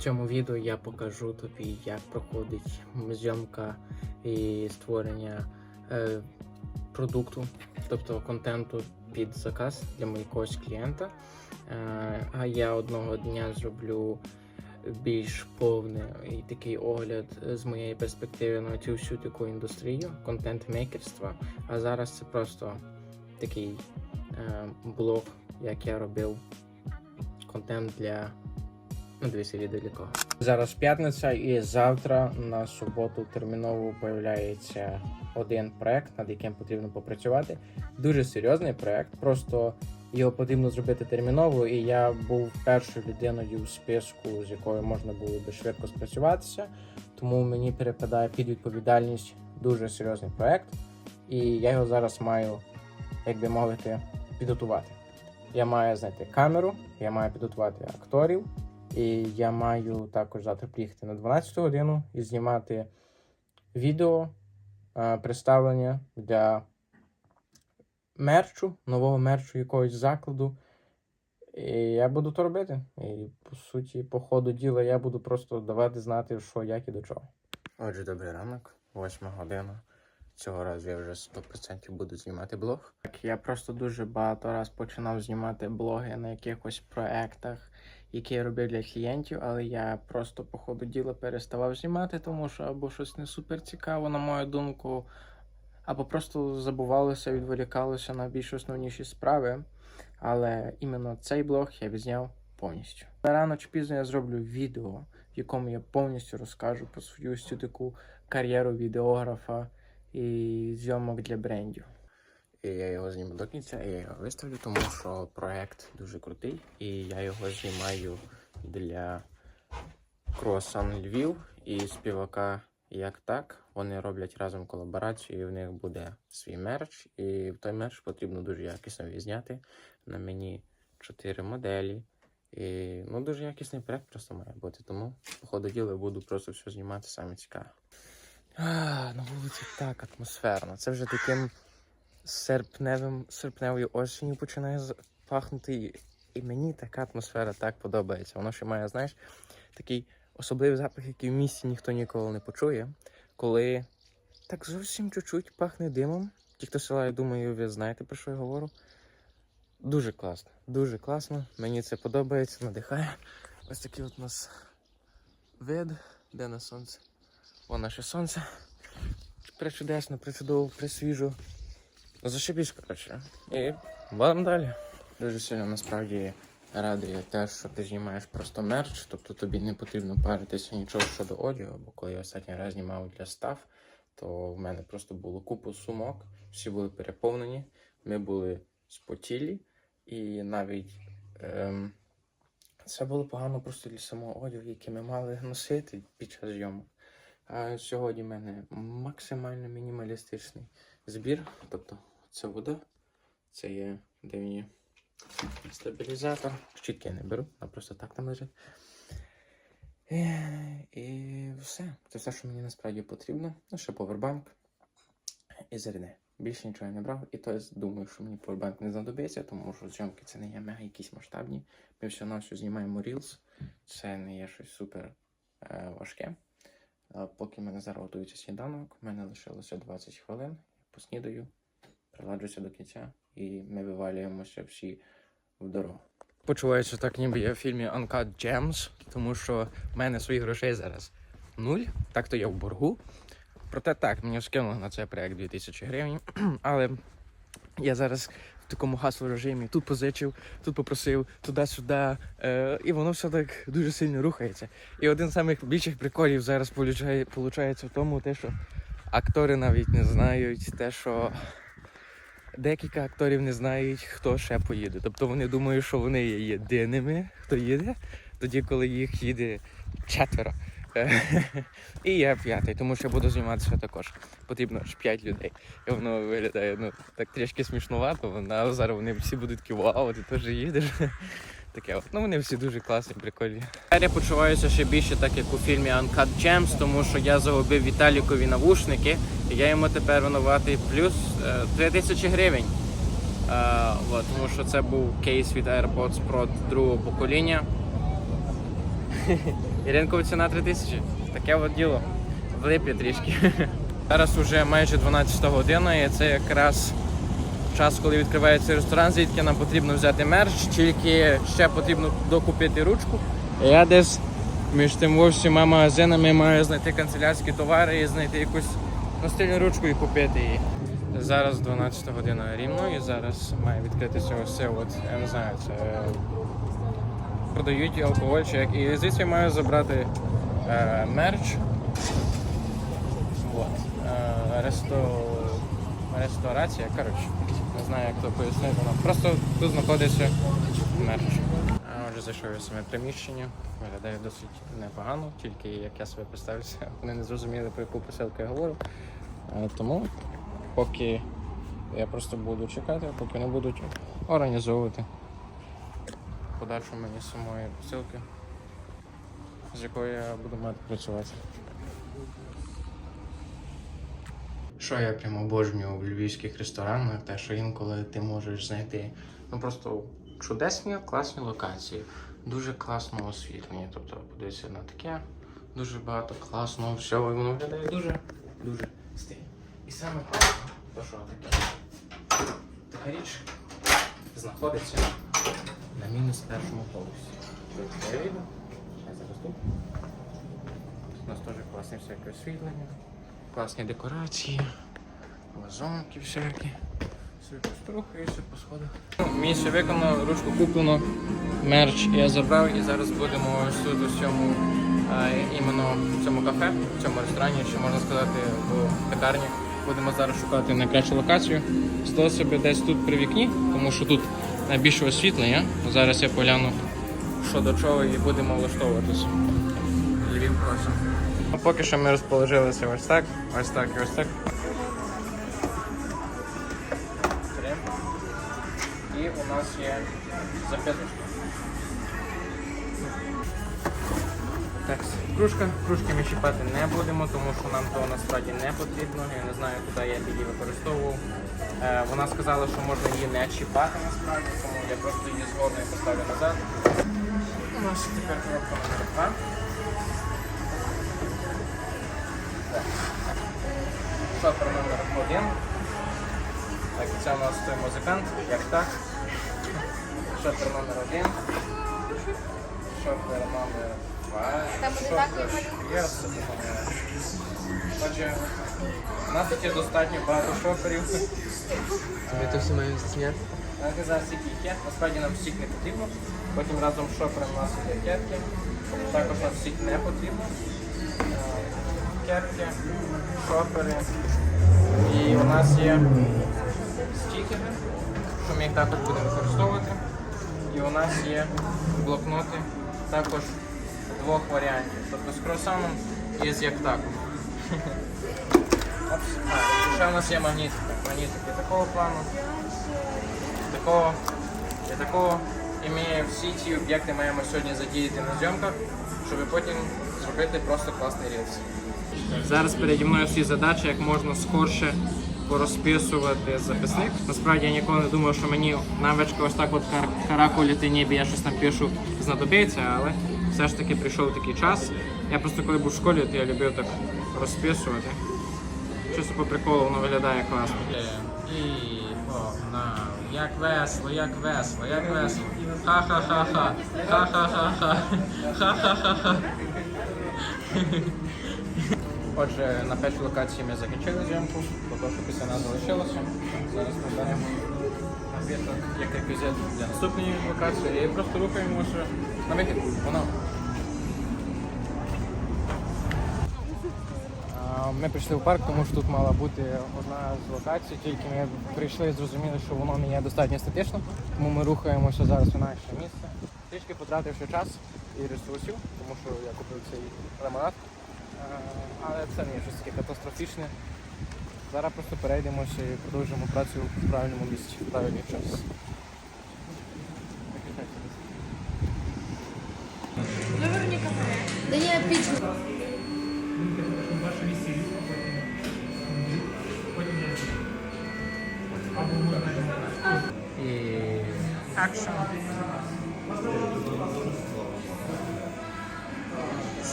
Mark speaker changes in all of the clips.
Speaker 1: В цьому відео я покажу тобі, як проходить зйомка і створення е, продукту, тобто контенту під заказ для якогось клієнта. Е, а я одного дня зроблю більш повний і такий огляд з моєї перспективи на цю всю таку індустрію контент-мейкерства. А зараз це просто такий е, блог, як я робив контент для Ну, дивися відео для. Зараз п'ятниця, і завтра на суботу терміново появляється один проект, над яким потрібно попрацювати. Дуже серйозний проект. Просто його потрібно зробити терміново, і я був першою людиною в списку, з якою можна було би швидко спрацюватися. Тому мені перепадає під відповідальність дуже серйозний проект, і я його зараз маю, як би мовити, підготувати. Я маю знайти камеру, я маю підготувати акторів. І я маю також завтра приїхати на 12 годину і знімати відео е, представлення для мерчу, нового мерчу якогось закладу. І я буду то робити. І по суті, по ходу діла я буду просто давати знати, що, як і до чого. Отже, добрий ранок, 8 година. Цього разу я вже 100% буду знімати блог. Так, я просто дуже багато раз починав знімати блоги на якихось проектах які я робив для клієнтів, але я просто по ходу діла переставав знімати, тому що або щось не супер цікаво, на мою думку, або просто забувалося, відволікалося на більш основніші справи. Але іменно цей блог я відзняв повністю. Рано чи пізно я зроблю відео, в якому я повністю розкажу про свою всю таку кар'єру відеографа і зйомок для брендів. І я його зніму до кінця, і я його виставлю, тому що проект дуже крутий, і я його знімаю для Круасан Львів і співака Як так. Вони роблять разом колаборацію, і в них буде свій мерч. І в той мерч потрібно дуже якісно відзняти. На мені чотири моделі. І ну, дуже якісний проект просто має бути. Тому, по ходу діла, буду просто все знімати саме цікаве. А, на вулиці так атмосферно. Це вже таким серпневим, серпневою осінню починає пахнути. І- мені така атмосфера так подобається. Воно ще має, знаєш, такий особливий запах, який в місті ніхто ніколи не почує, коли так зовсім чуть-чуть пахне димом. Ті, хто села, я думаю, ви знаєте, про що я говорю. Дуже класно, дуже класно. Мені це подобається, надихає. Ось такий от у нас вид, де на сонце. О, наше сонце. Причудесно, причудово, присвіжо. Зашибіш, коротше. І валим далі. Дуже сильно насправді радує те, що ти знімаєш просто мерч, тобто тобі не потрібно паритися нічого щодо одягу, бо коли я останній раз знімав для став, то в мене просто було купу сумок, всі були переповнені, ми були спотілі, і навіть ем, це було погано просто для самого одягу, який ми мали носити під час зйомок. А сьогодні в мене максимально мінімалістичний збір. Тобто це вода, це є де стабілізатор. Щітки я не беру, а просто так там лежить. І, і все. Це все, що мені насправді потрібно. Ну, ще повербанк і зарядне. Більше нічого я не брав. І то я думаю, що мені повербанк не знадобиться, тому що зйомки це не є мега якісь масштабні. Ми все на все знімаємо Reels. Це не є щось супер е, важке. Поки в мене зараз готується сніданок, в мене лишилося 20 хвилин. Поснідаю, приладжуся до кінця, і ми вивалюємося всі в дорогу. Почуваюся так, ніби я в фільмі Uncut Gems, тому що в мене своїх грошей зараз нуль. Так то я в боргу. Проте так, мені скинули на цей проект 2000 гривень. Але я зараз в такому гасло режимі тут позичив, тут попросив, туди-сюди. Е, і воно все так дуже сильно рухається. І один з самих більших приколів зараз виходить в тому, те, що актори навіть не знають те, що декілька акторів не знають, хто ще поїде. Тобто вони думають, що вони є єдиними, хто їде, тоді, коли їх їде четверо. І я п'ятий, тому що буду зніматися також. Потрібно ж п'ять людей. І воно виглядає ну, так трішки смішнувато, але зараз вони всі будуть такі, ти теж їдеш. Таке от. Ну вони всі дуже класні, прикольні. Тепер я почуваюся ще більше так, як у фільмі Uncut Gems, тому що я загубив Віталікові навушники, і я йому тепер винуватий плюс е, 3 тисячі гривень. Е, от, тому що це був кейс від AirPods Pro другого покоління. І ринкова ціна 3 тисячі. Таке от діло. Влипі трішки. Зараз вже майже 12 година, і це якраз час, коли відкривається ресторан, звідки нам потрібно взяти мерч, тільки ще потрібно докупити ручку. Я десь між тим всіма магазинами маю знайти канцелярські товари і знайти якусь настильну ручку і купити її. Зараз 12 година рівно і зараз має відкритися це от, я не знаю, це продають і алкоголь чи як. І звідси маю забрати е, мерч. Вот. Е, ресто... Ресторація, коротше, знаю, як то пояснити. Ну, Просто тут знаходиться мерч. А отже, зайшов я саме приміщення. Виглядає досить непогано, тільки як я себе представився, вони не зрозуміли, про яку посилку я говорю. Тому поки я просто буду чекати, поки не будуть організовувати подачу мені самої посилки, з якою я буду мати працювати. Що я прямо обожнюю в львівських ресторанах, те, що інколи ти можеш знайти ну просто чудесні, класні локації, дуже класно освітлені. Тобто, подивися на таке, дуже багато класного всього, і воно виглядає дуже, дуже стильно. І саме то що таке. Така річ знаходиться на мінус першому поверсі. Зараз. Тут у нас теж класне всяке освітлення, класні декорації, вазонки всякі. Собі просто рухаюся по сходах. Місце виконано, ручку куплено, мерч я забрав і зараз будемо ось тут у цьому а, іменно в цьому кафе, в цьому ресторані, чи можна сказати, в пекарні. Будемо зараз шукати найкращу локацію. Стало собі десь тут при вікні, тому що тут найбільше освітлення. Зараз я погляну, що до чого, і будемо влаштовуватися. Львів просимо. Поки що ми розположилися ось так, ось так і ось так. І у нас є запиточка. Так, кружка. Кружки ми чіпати не будемо, тому що нам того насправді не потрібно. Я не знаю, куди я її використовував. Е, вона сказала, що можна її не чіпати насправді, тому я просто її згодно і поставлю назад. У нас тепер коробка номер 2. Шопер номер 1. Так, це у нас той музикант, як так. Шопер номер 1. Шопер номер 2.
Speaker 2: Там буде так.
Speaker 1: Отже, у нас тут є достатньо багато шоперів.
Speaker 3: Ми то все маємо зняти.
Speaker 1: Я зараз їх є. Насправді нам всіх не потрібно. Потім разом з шопером у нас є кепки. Також нам всіх не потрібно. Е, шопери. І у нас є стікери, що ми їх також будемо використовувати. І у нас є блокноти також двох варіантів. Тобто з круасаном і з. Опс. А, ще у нас є магнітики. Магнітики такого плану такого і такого. І ми всі ці об'єкти маємо сьогодні задіяти на зйомках, щоб потім зробити просто класний рілс. Зараз переді мною всі задачі, як можна скорше порозписувати записник. Насправді я ніколи не думав, що мені навичка ось так от кар- каракуліти ніби я щось там пишу знадобиться, але все ж таки прийшов такий час. Я просто коли був в школі, то я любив так розписувати. Чисто по приколу воно виглядає класно. Як весело, як весело, як весело. Ха-ха-ха-ха. Ха-ха-ха-ха. Ха-ха-ха-ха. Отже, на першій локації ми закінчили зйомку, бо що після нас залишилося. Зараз ми беремо напиток як реквізит для наступної локації і просто рухаємося на вихід. Воно. Ми прийшли в парк, тому що тут мала бути одна з локацій, тільки ми прийшли і зрозуміли, що воно не є достатньо естетично, тому ми рухаємося зараз в інакше місце, трішки потративши час і ресурсів, тому що я купив цей лимонад. Але це не є щось таке катастрофічне. Зараз просто перейдемося і продовжимо працю в правильному місці, в правильний час.
Speaker 2: Да я пічу.
Speaker 1: І акшн.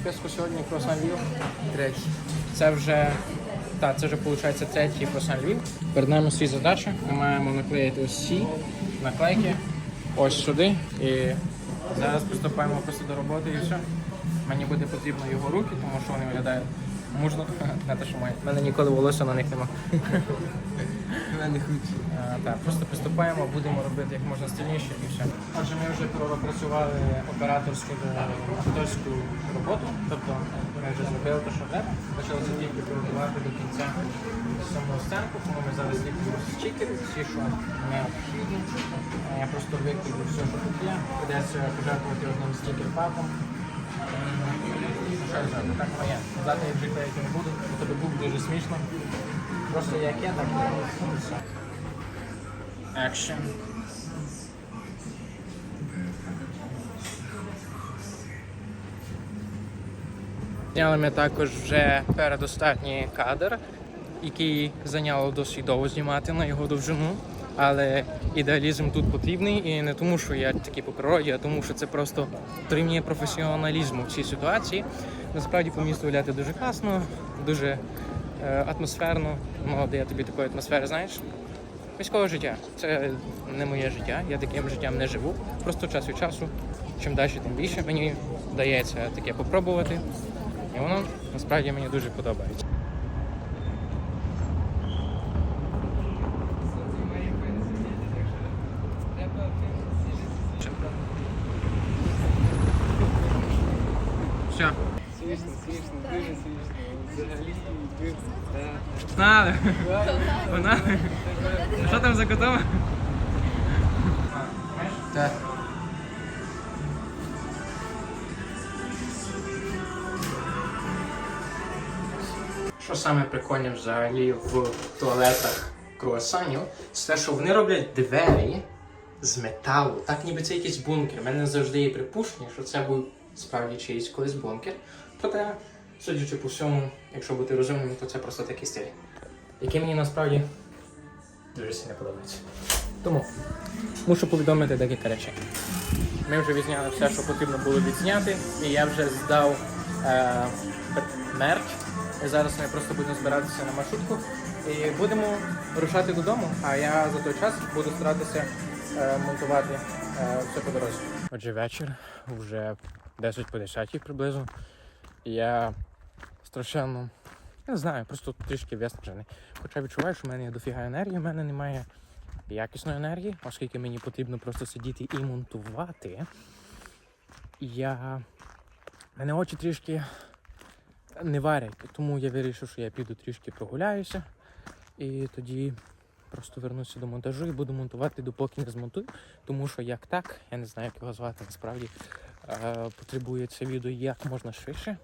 Speaker 1: Списку сьогодні круасан Львів.
Speaker 3: Третій.
Speaker 1: Це вже так, це вже виходить третій круасан Львів. Перед свій задача. Ми маємо наклеїти ось ці наклейки ось сюди. І зараз приступаємо просто до роботи і все. Мені буде потрібно його руки, тому що вони виглядають мужно, не те, що має. У мене ніколи волосся на них нема.
Speaker 3: У мене.
Speaker 1: Е, Так, просто приступаємо, будемо робити як можна стильніше і все. Отже, ми вже пропрацювали операторську та акторську роботу, тобто ми вже зробили те, що треба. Почалося тільки приготувати до кінця саму сценку, тому ми зараз ліплю стікери, всі, що необхідні. Е, Я просто викладу все, що тут є. Придеться пожертвувати одним стікер-паком. Що я зроблю? Так моє. Назад вже клеїти не буду, тобі був дуже смішно. Просто як є, так. Action. Зняли ми також вже передостатній кадр, який зайняло досить довго знімати на його довжину. Але ідеалізм тут потрібний і не тому, що я такий по природі, а тому, що це просто дорівнює професіоналізму в цій ситуації. Насправді по місту гуляти дуже класно, дуже атмосферно. воно дає тобі такої атмосфери, знаєш? Міського життя. Це не моє життя, я таким життям не живу. Просто час від часу, чим далі, тим більше мені вдається таке попробувати. І воно насправді мені дуже подобається. Все.
Speaker 3: Смішно, дуже смішно. Взагалі.
Speaker 1: Знали. Вона. Що там за котом?
Speaker 3: Так.
Speaker 1: Що саме прикольне взагалі в туалетах круасанів, це те, що вони роблять двері з металу, так ніби це якийсь бункер. У мене завжди є припущення, що це був справді чиїсь колись бункер. Проте, судячи по всьому, якщо бути розумним, то це просто такий стиль, який мені насправді дуже сильно подобається. Тому мушу повідомити декілька речей. Ми вже відзняли все, що потрібно було відзняти, і я вже здав е, мерч. Зараз ми просто будемо збиратися на маршрутку і будемо рушати додому. А я за той час буду старатися е, монтувати е, все по дорозі. Отже, вечір, вже 10 по 10 приблизно. Я страшенно, я не знаю, просто трішки виснажений. Хоча відчуваю, що в мене є дофіга енергії, в мене немає якісної енергії, оскільки мені потрібно просто сидіти і монтувати. Я. мене очі трішки не варять, тому я вирішив, що я піду трішки прогуляюся і тоді просто вернуся до монтажу і буду монтувати, допоки не змонтую. Тому що як так, я не знаю, як його звати насправді. Е, потребує це відео як можна швидше.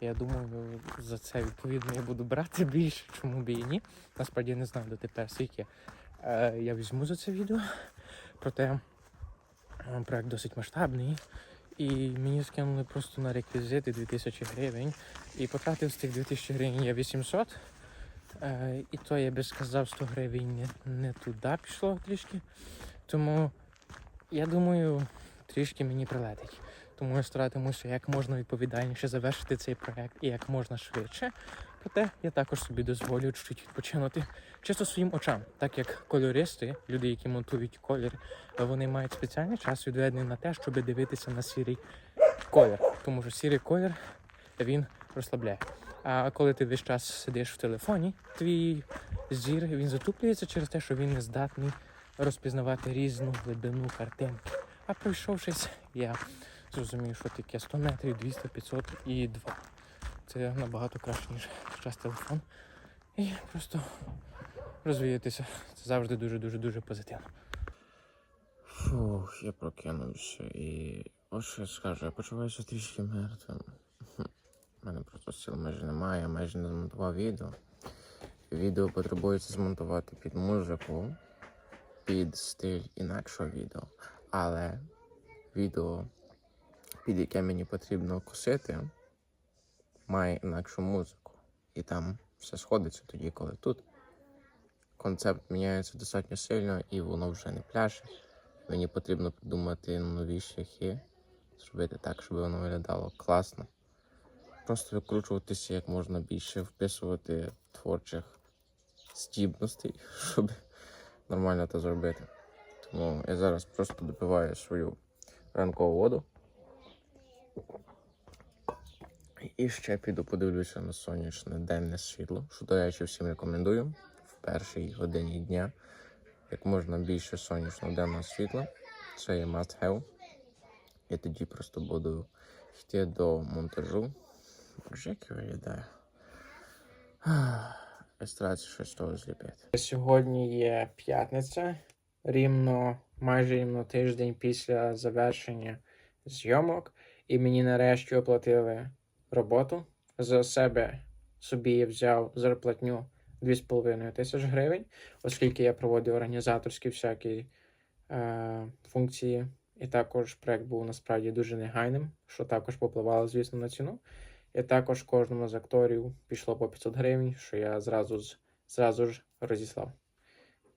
Speaker 1: Я думаю, за це відповідно я буду брати більше, чому б і ні. Насправді я не знаю дотепер, скільки я візьму за це відео. Проте проект досить масштабний. І мені скинули просто на реквізити 2000 гривень. І потратив з тих 2000 гривень я 800. Е, і то я би сказав, 100 гривень не, не туди пішло трішки. Тому я думаю, трішки мені прилетить. Тому я старатимуся як можна відповідальніше завершити цей проект і як можна швидше. Проте я також собі дозволю чуть відпочинути чисто своїм очам, так як кольористи, люди, які монтують колір, вони мають спеціальний час відведений на те, щоб дивитися на сірий колір. Тому що сірий колір він розслабляє. А коли ти весь час сидиш в телефоні, твій зір він затуплюється через те, що він не здатний розпізнавати різну глибину картинки. А пройшовшись, я зрозумів, що таке 100 метрів, 200, 500 і 2. Це набагато краще, ніж час телефон. І просто розвіятися. Це завжди дуже-дуже дуже позитивно.
Speaker 2: Фух, я прокинувся і ось що я скажу, я почуваюся трішки мертвим. У мене просто сил майже немає, я майже не змонтував відео. Відео потребується змонтувати під музику, під стиль інакшого відео. Але відео, під яке мені потрібно косити, має інакшу музику. І там все сходиться тоді, коли тут. Концепт міняється достатньо сильно і воно вже не пляше. Мені потрібно придумати нові шляхи, зробити так, щоб воно виглядало класно, просто викручуватися як можна більше, вписувати творчих здібностей, щоб нормально це зробити. Тому я зараз просто допиваю свою ранкову воду. І ще піду подивлюся на сонячне денне світло, що, до речі, всім рекомендую в першій годині дня. Як можна більше сонячного денного світла. Це є must have. І тоді просто буду йти до монтажу. Боже, як я виглядаю. Я стараюся щось того зліпити.
Speaker 1: Сьогодні є п'ятниця, рівно майже рівно тиждень після завершення зйомок, і мені нарешті оплатили роботу. За себе собі я взяв зарплатню 2,5 тисяч гривень, оскільки я проводив організаторські всякі е, функції. І також проект був насправді дуже негайним, що також попливало, звісно, на ціну. І також кожному з акторів пішло по 500 гривень, що я зразу, з- зразу ж розіслав.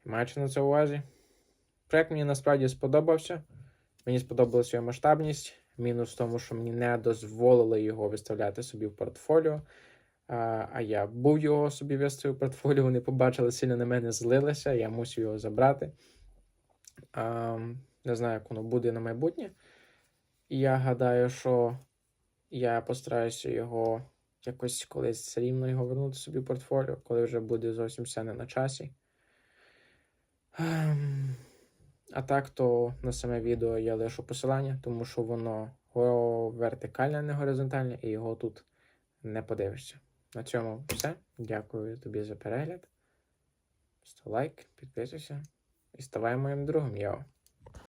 Speaker 1: Маючи на це увазі, проект мені насправді сподобався. Мені сподобалася його масштабність. Мінус в тому, що мені не дозволили його виставляти собі в портфоліо. А, я був його собі виставив в портфоліо, вони побачили, сильно на мене злилися, я мусив його забрати. Не знаю, як воно буде на майбутнє. Я гадаю, що я постараюся його якось колись рівно його вернути собі в портфоліо, коли вже буде зовсім все не на часі. А так, то на саме відео я лишу посилання, тому що воно вертикальне, не горизонтальне, і його тут не подивишся. На цьому все. Дякую тобі за перегляд. Став лайк, підписуйся і ставай моїм другом. Йо.